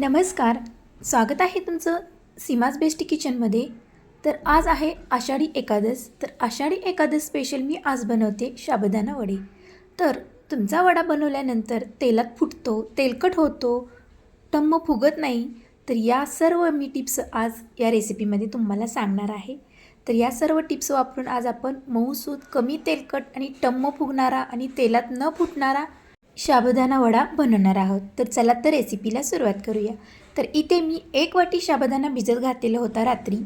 नमस्कार. स्वागत आहे तुमचं सीमाज बेस्ट किचनमध्ये. तर आज आहे आषाढी एकादस. तर आषाढी एकादस स्पेशल मी आज बनवते शाबदाना वडे. तर तुमचा वडा बनवल्यानंतर तेलात फुटतो तेलकट होतो टम्म फुगत नाही तर या सर्व मी टिप्स आज या रेसिपीमध्ये तुम्हाला सांगणार आहे. तर या सर्व टिप्स वापरून आज आपण मऊसूद कमी तेलकट आणि टम्म फुगणारा आणि तेलात न फुटणारा साबुदाणा वडा बनवणार आहोत. तर चला तर रेसिपीला सुरुवात करूया. तर इथे मी एक वाटी साबुदाणा भिजत घातलेला होता रात्री.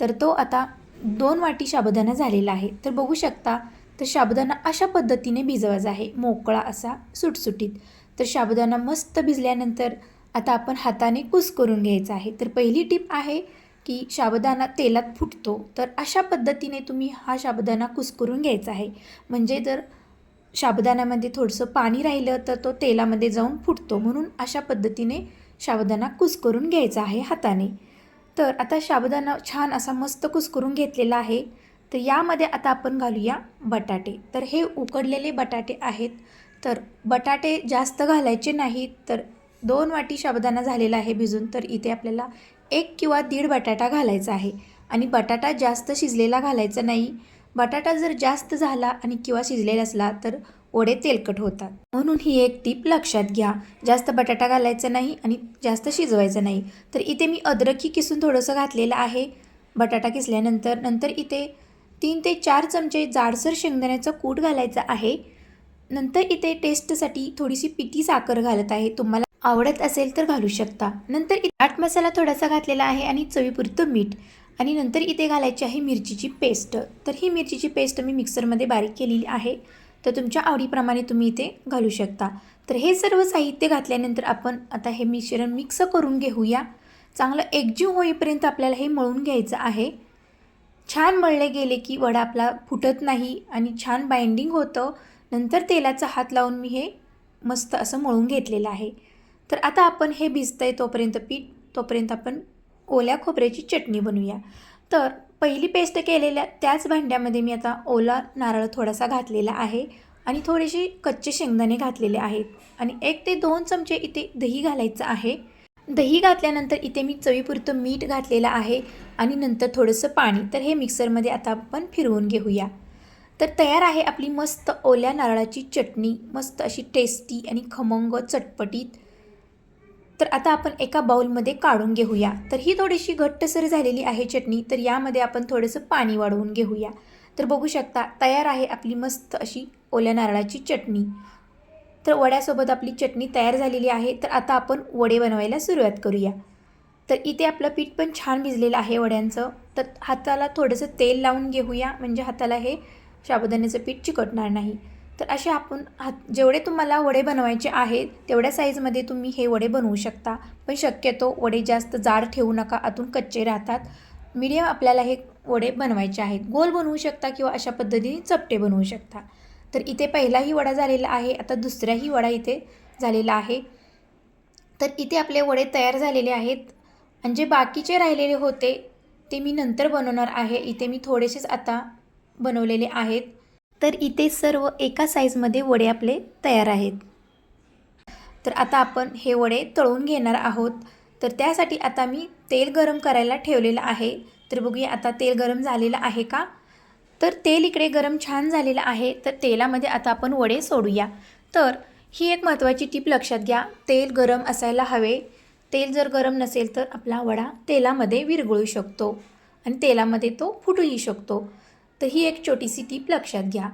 तर तो आता दोन वाटी साबुदाणा झालेला आहे. तर बघू शकता तर साबुदाणा अशा पद्धतीने भिजवायचा आहे. मोकळा असा सुटसुटीत. तर साबुदाणा मस्त भिजल्यानंतर आता आपण हाताने कुस करून घ्यायचा आहे. तर पहिली टिप आहे की साबुदाणा तेलात फुटतो. तर अशा पद्धतीने तुम्ही हा साबुदाणा कुस्करून घ्यायचा आहे. म्हणजे जर साबुदाण्यामध्ये थोडंसं पाणी राहिलं तर तो तेलामध्ये जाऊन फुटतो. म्हणून अशा पद्धतीने साबुदाणा कुस्करून घ्यायचा आहे हाताने. तर आता साबुदाणा छान असा मस्त कुस्करून घेतलेला आहे. तर यामध्ये आता आपण घालूया बटाटे. तर हे उकडलेले बटाटे आहेत. तर बटाटे जास्त घालायचे नाहीत तर दोन वाटी साबुदाणा झालेला आहे भिजून. तर इथे आपल्याला एक किंवा दीड बटाटा घालायचा आहे. आणि बटाटा जास्त शिजलेला घालायचा नाही. बटाटा जर जास्त झाला आणि किंवा शिजलेला असला तर वडे तेलकट होतात. म्हणून ही एक टीप लक्षात घ्या. जास्त बटाटा घालायचा नाही आणि जास्त शिजवायचं नाही. तर इथे मी अद्रकी किसून थोडंसं घातलेलं आहे. बटाटा किसल्यानंतर नंतर इथे तीन ते चार चमचे जाडसर शेंगदाण्याचं कूट घालायचं आहे. नंतर इथे टेस्टसाठी थोडीशी पिठी साखर घालत आहे. तुम्हाला आवडत असेल तर घालू शकता. नंतर इथे चाट मसाला थोडासा घातलेला आहे आणि चवीपुरतं मीठ. आणि नंतर इथे घालायची आहे मिरचीची पेस्ट. तर ही मिरचीची पेस्ट मी मिक्सरमध्ये बारीक केलेली आहे. तर तुमच्या आवडीप्रमाणे तुम्ही इथे घालू शकता. तर हे सर्व साहित्य घातल्यानंतर आपण आता हे मिश्रण मिक्स करून घेऊया. चांगलं एकजीव होईपर्यंत आपल्याला हे मळून घ्यायचं आहे. छान मळले गेले की वडा आपला फुटत नाही आणि छान बाइंडिंग होतं. नंतर तेलाचा हात लावून मी हे मस्त असं मळून घेतलेलं आहे. तर आता आपण हे भिजतं आहे तोपर्यंत पीठ. तोपर्यंत आपण ओल्या खोबऱ्याची चटणी बनवूया. तर पहिली पेस्ट केलेल्या त्याच भांड्यामध्ये मी आता ओला नारळ थोडासा घातलेला आहे आणि थोडेसे कच्चे शेंगदाणे घातलेले आहेत. आणि एक ते दोन चमचे इथे दही घालायचं आहे. दही घातल्यानंतर इथे मी चवीपुरतं मीठ घातलेलं आहे आणि नंतर थोडंसं पाणी. तर हे मिक्सरमध्ये आता आपण फिरवून घेऊया. तर तयार आहे आपली मस्त ओल्या नारळाची चटणी. मस्त अशी टेस्टी आणि खमंग चटपटीत. तर आता आपण एका बाउलमध्ये काढून घेऊया. तर ही थोडीशी घट्टसर झालेली आहे चटणी तर यामध्ये आपण थोडंसं पाणी वाढवून घेऊया. तर बघू शकता तयार आहे आपली मस्त अशी ओल्या नारळाची चटणी. तर वड्यासोबत आपली चटणी तयार झालेली आहे तर आता आपण वडे बनवायला सुरुवात करूया. तर इथे आपलं पीठ पण छान भिजलेलं आहे वड्यांचं. तर हाताला थोडंसं तेल लावून घेऊया म्हणजे हाताला हे साबुदाण्याचं पीठ चिकटणार नाही. तर असे आपण हात जेवढे तुम्हाला वडे बनवायचे आहेत तेवढ्या साईजमध्ये तुम्ही हे वडे बनवू शकता. पण शक्यतो वडे जास्त जाड ठेवू नका आतून कच्चे राहतात. मीडियम आपल्याला हे वडे बनवायचे आहेत. गोल बनवू शकता किंवा अशा पद्धतीने चपटे बनवू शकता. तर इथे पहिलाही वडा झालेला आहे आता दुसराही वडा इथे झालेला आहे. तर इथे आपले वडे तयार झालेले आहेत. आणि जे बाकीचे राहिलेले होते ते मी नंतर बनवणार आहे. इथे मी थोडेसेच आता बनवलेले आहेत. तर इथे सर्व एका साईजमध्ये वडे आपले तयार आहेत. तर आता आपण हे वडे तळून घेणार आहोत. तर त्यासाठी आता मी तेल गरम करायला ठेवलेलं आहे. तर बघूया आता तेल गरम झालेलं आहे का? तर तेल इकडे गरम छान झालेलं आहे. तर तेलामध्ये आता आपण वडे सोडूया. तर ही एक महत्त्वाची टीप लक्षात घ्या. तेल गरम असायला हवे. तेल जर गरम नसेल तर आपला वडा तेलामध्ये विरघळू शकतो आणि तेलामध्ये तो फुटूही शकतो. तर ही एक छोटीशी टीप लक्षात घ्या.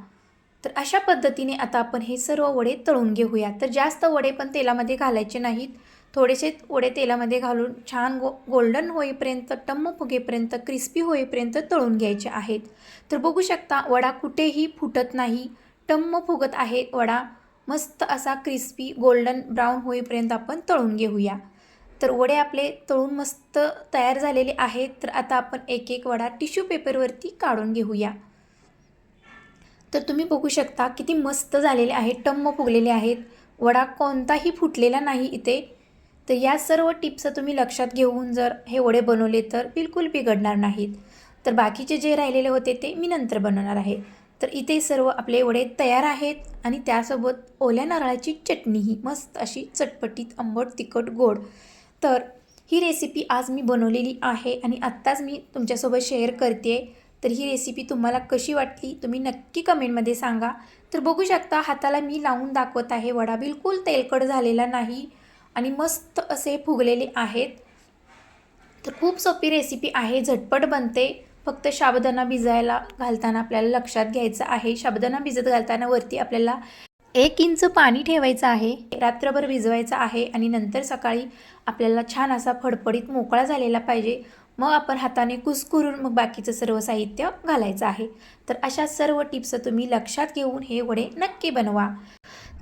तर अशा पद्धतीने आता आपण हे सर्व वडे तळून घेऊया. तर जास्त वडे पण तेलामध्ये घालायचे नाहीत. थोडेसे वडे तेलामध्ये घालून छान गो गोल्डन होईपर्यंत टम्म फुगेपर्यंत क्रिस्पी होईपर्यंत तळून घ्यायचे आहेत. तर बघू शकता वडा कुठेही फुटत नाही. टम्म फुगत आहे वडा मस्त असा क्रिस्पी गोल्डन ब्राऊन होईपर्यंत आपण तळून घेऊया. तर वडे आपले तळून मस्त तयार झालेले आहेत. तर आता आपण एक एक वडा टिश्यू पेपरवरती काढून घेऊया. तर तुम्ही बघू शकता किती मस्त झालेले आहेत टम्म फुगलेले आहेत. वडा कोणताही फुटलेला नाही इथे. तर या सर्व टिप्स तुम्ही लक्षात घेऊन जर हे वडे बनवले तर बिलकुल बिघडणार नाहीत. तर बाकीचे जे राहिलेले होते ते मी नंतर बनवणार आहे. तर इथे सर्व आपले वडे तयार आहेत आणि त्यासोबत ओल्या नारळाची चटणीही. मस्त अशी चटपटीत आंबट तिखट गोड. तर ही रेसिपी आज मी बनवलेली आहे आणि आत्ताच मी तुमच्यासोबत शेअर करते तर ही रेसिपी तुम्हाला कशी वाटली तुम्ही नक्की कमेंटमध्ये सांगा. तर बघू शकता हाताला मी लावून दाखवत आहे. वडा बिलकुल तेलकट झालेला नाही आणि मस्त असे फुगलेले आहेत. तर खूप सोपी रेसिपी आहे झटपट बनते. फक्त शाबदाना भिजायला घालताना आपल्याला लक्षात घ्यायचं आहे. शाबदाना भिजत घालताना वरती आपल्याला एक इंच पाणी ठेवायचं आहे रात्रभर भिजवायचं आहे आणि नंतर सकाळी आपल्याला छान असा फडफडीत मोकळा झालेला पाहिजे. मग आपण हाताने कुस्करून मग बाकीचं सर्व साहित्य घालायचं आहे. तर अशा सर्व टिप्स तुम्ही लक्षात घेऊन हे वडे नक्की बनवा.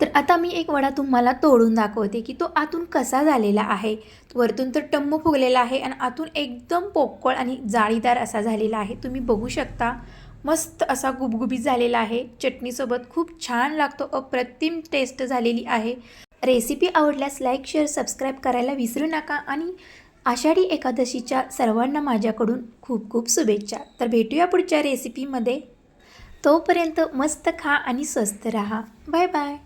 तर आता मी एक वडा तुम्हाला तोडून दाखवते की तो आतून कसा झालेला आहे. वरतून तर टम्म फुगलेला आहे आणि आतून एकदम पोकळ आणि जाळीदार असा झालेला आहे. तुम्ही बघू शकता. मस्त असा गुबगुबीत झालेला आहे. चटणीसोबत खूप छान लागतो. अप्रतिम टेस्ट झालेली आहे. रेसिपी आवडल्यास लाईक शेअर सबस्क्राईब करायला विसरू नका आणि आषाढी एकादशीच्या सर्वांना माझ्याकडून खूप खूप शुभेच्छा. तर भेटूया पुढच्या रेसिपीमध्ये तोपर्यंत मस्त खा आणि स्वस्त रहा. Bye bye